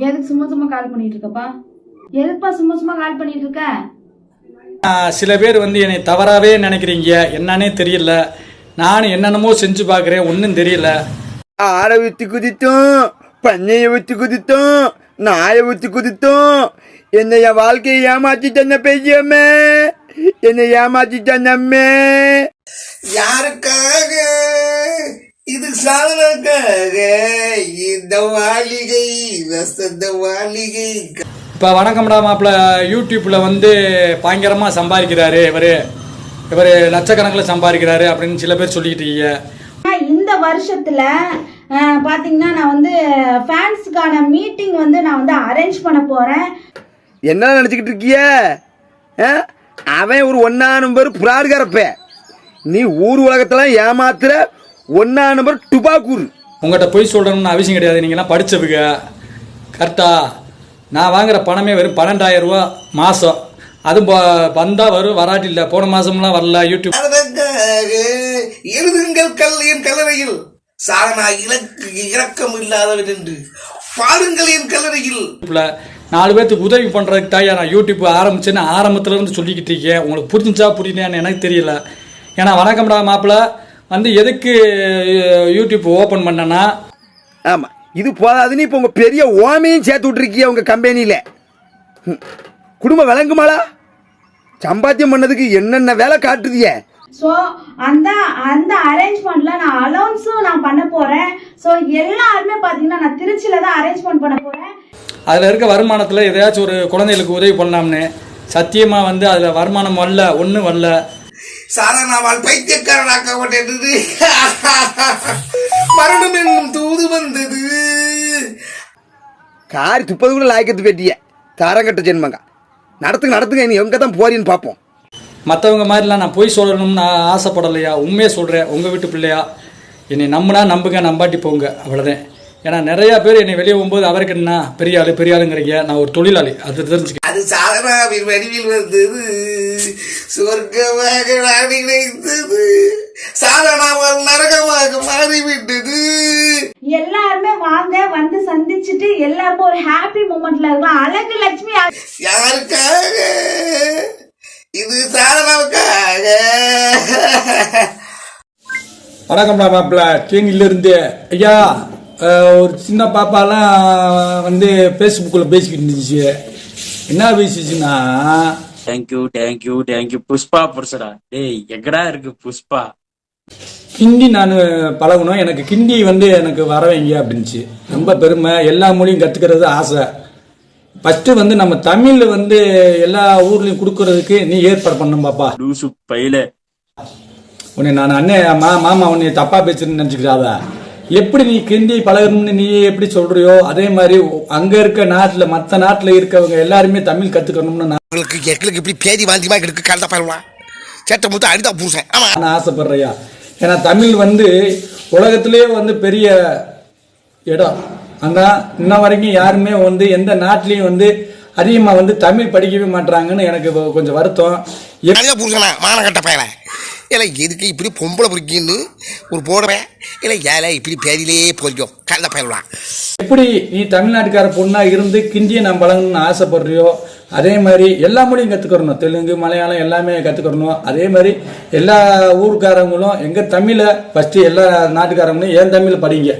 எதுக்கு சும்மா சும்மா கால் பண்ணிட்டு இருக்கப்பா எதுக்குப்பா சும்மா சும்மா கால் பண்ணிட்டு இருக்க சில பேர் வந்து என்னை தவறாவே நினைக்கிறீங்க. என்னன்னே தெரியல. நானும் என்னென்னமோ செஞ்சு பார்க்குறேன். ஒன்றும் தெரியல. ஆடை ஊற்றி குதித்தோம். பண்ணையை ஊற்றி குதித்தோம். நாயை ஊற்றி குதித்தோம். என்னை என் வாழ்க்கையை ஏமாத்திட்டன பெய்யம்மே என்னை ஏமாத்திட்டனம்மே யாருக்காக? இது சாதனக்காக இந்த வாலிகை வசந்த வாலிகை இப்போ வணக்கம்டா மாப்பிள்ள யூடியூப்பில் வந்து பயங்கரமாக சம்பாதிக்கிறாரு இவர். இவர் லட்சக்கணக்கில் சம்பாதிக்கிறாரு அப்படின்னு சில பேர் சொல்லிக்கிட்டு இருக்கீங்க. இந்த வருஷத்துல அஹ், பாத்தீங்கன்னா நான் வந்து ஃபேன்ஸுக்கான மீட்டிங் வந்து நான் வந்து அரேஞ்ச் பண்ண போறேன். என்ன நினச்சிக்கிட்டு இருக்கிய? அவன் ஒரு ஒன்னா நம்பர் புராடுகாரப்ப நீ ஊர் உலகத்தெல்லாம் ஏமாத்துற ஒன்னா நம்பர் டுபாக்கூர் உங்கள்கிட்ட போய் சொல்கிறோம்னு அவசியம் கிடையாது. நீங்கள்லாம் படித்தவுங்க கரெக்டா நான் வாங்குற பணமே வெறும் பன்னெண்டாயிரம் ரூபா மாதம் அது வந்தால் வரும் வராட்டி இல்லை. போன மாதம்லாம் வரல யூடியூப். எழுதுங்கள் கல்லையின் கல்லறையில் சாதனா இலக்கு இறக்கம் இல்லாதவன் என்று. பாருங்கள் என் கல்லறையில் நாலு பேர்த்துக்கு உதவி பண்ணுறதுக்கு தாயா நான் யூடியூப் ஆரம்பிச்சேன்னு ஆரம்பத்துல இருந்து சொல்லிக்கிட்டு இருக்கேன். உங்களுக்கு புரிஞ்சுச்சா புரியலையான்னு எனக்கு தெரியல. ஏன்னா வணக்கம்டா மாப்பிள்ள. வந்து எதுக்கு யூடியூப் ஓப்பன் பண்ணேன்னா? ஆமா. இது போதாதுன்னு இப்போ உங்க பெரிய ஓமையும் சேர்த்து விட்டுருக்கிய உங்க கம்பெனியில. குடும்பம் விளங்குமாளா சம்பாத்தியம் பண்ணதுக்கு என்னென்ன வேலை காட்டுதிய? ஸோ அந்த அந்த அரேஞ்ச்மெண்ட்ல நான் அலௌன்ஸும் நான் பண்ண போறேன். ஸோ எல்லாருமே பாத்தீங்கன்னா நான் திருச்சியில தான் அரேஞ்ச்மெண்ட் பண்ண போறேன். அதில் இருக்க வருமானத்தில் எதையாச்சும் ஒரு குழந்தைகளுக்கு உதவி பண்ணலாம்னு. சத்தியமாக வந்து அதில் வருமானம் வரல ஒன்றும் வரல. சாதனாவால் பைத்தியக்காரனாக்கப்பட்டது மரணம் என்னும் தூது வந்தது. காரி துப்பது கூட லாய்க்கத்து பெட்டிய. தாரங்கட்ட ஜென்மங்க. நடத்துங்க நடத்துங்க நீ எங்க தான் போறீன்னு பார்ப்போம் மற்றவங்க மாதிரிலாம் நான் போய் சொல்லணும்னு நான் ஆசைப்படலையா? உண்மையை சொல்கிறேன் உங்கள் வீட்டு பிள்ளையா? என்னை நம்பினா நம்புங்க நம்பாட்டி போங்க அவ்வளோதான் ஏன்னா நிறையா பேர் என்னை வெளியே போகும்போது அவருக்கு என்ன பெரிய ஆளு பெரிய ஆளுங்கிறீங்க. நான் ஒரு தொழிலாளி. அது தெரிஞ்சுக்க அது சாதனாவின் வடிவில் வந்தது. சொர்க்கமாக நான் நினைத்தது. சாதனாவால் நரகமாக மாறிவிட்டது. எல்லாருமே வாங்க வந்து சந்திச்சுட்டு எல்லாருமே ஒரு ஹாப்பி மூமெண்ட்ல இருக்கலாம் அழகு லட்சுமி யாருக்காக? இது சாதனாவுக்காக வணக்கம்டா மாப்பிள்ள. தேனியிலிருந்து ஐயா ஒரு சின்ன பாப்பாலாம் வந்து ஃபேஸ்புக்கில் பேசிக்கிட்டு இருந்துச்சு. என்ன பேசிச்சுன்னா thank you thank you thank you Pushpa புருஷடா டேய் எங்கடா இருக்கு புஷ்பா? ஹிந்தி நான் பழகணும். எனக்கு ஹிந்தி வந்து எனக்கு வர வைங்க அப்படின்ச்சு ரொம்ப பெருமை. எல்லா மொழியும் கற்றுக்கிறது ஆசை. ஃபஸ்ட்டு வந்து நம்ம தமிழ் வந்து எல்லா ஊர்லேயும் கொடுக்கறதுக்கு நீ ஏற்பாடு பண்ணும் பாப்பா. லூசு பையில. உன்னை நான் அண்ணே மா மாமா உன்னை தப்பா பேசுறேன்னு நினச்சிக்கிறாத? எப்படி நீ ஹிந்தி பழகணும்னு நீ எப்படி சொல்றியோ அதே மாதிரி அங்கே இருக்க நாட்டில் மற்ற நாட்டில் இருக்கவங்க எல்லாருமே தமிழ் கற்றுக்கணும்னு நான் உங்களுக்கு எங்களுக்கு இப்படி பேதி வாந்திமா இருக்கு கலந்த பரவலாம் சேட்டை முத்து அடிதா பூசேன். நான் ஆசைப்படுறையா ஏன்னா தமிழ் வந்து உலகத்திலேயே வந்து பெரிய இடம். ஆனால் இன்ன வரைக்கும் யாருமே வந்து எந்த நாட்டிலையும் வந்து அதிகமாக வந்து தமிழ் படிக்கவே மாட்றாங்கன்னு எனக்கு கொஞ்சம் வருத்தம். எப்- அடிதா பூசனா மானகட்ட பயல இல்லை எதுக்கு இப்படி பொம்பளை பிடிக்கின்னு ஒரு போடுவேன் இல்லை ஏழை இப்படி பேரிலே பொறிக்கும் கலந்த பயிரலாம் எப்படி நீ தமிழ்நாட்டுக்கார பொண்ணாக இருந்து கிந்தியை நான் பழகணும்னு ஆசைப்படுறியோ அதே மாதிரி எல்லா மொழியும் கற்றுக்கறணும் தெலுங்கு மலையாளம் எல்லாமே கற்றுக்கறணும் அதே மாதிரி எல்லா ஊருக்காரங்களும் எங்கள் தமிழை ஃபஸ்ட்டு எல்லா நாட்டுக்காரங்களும் ஏன் தமிழ் படிங்க?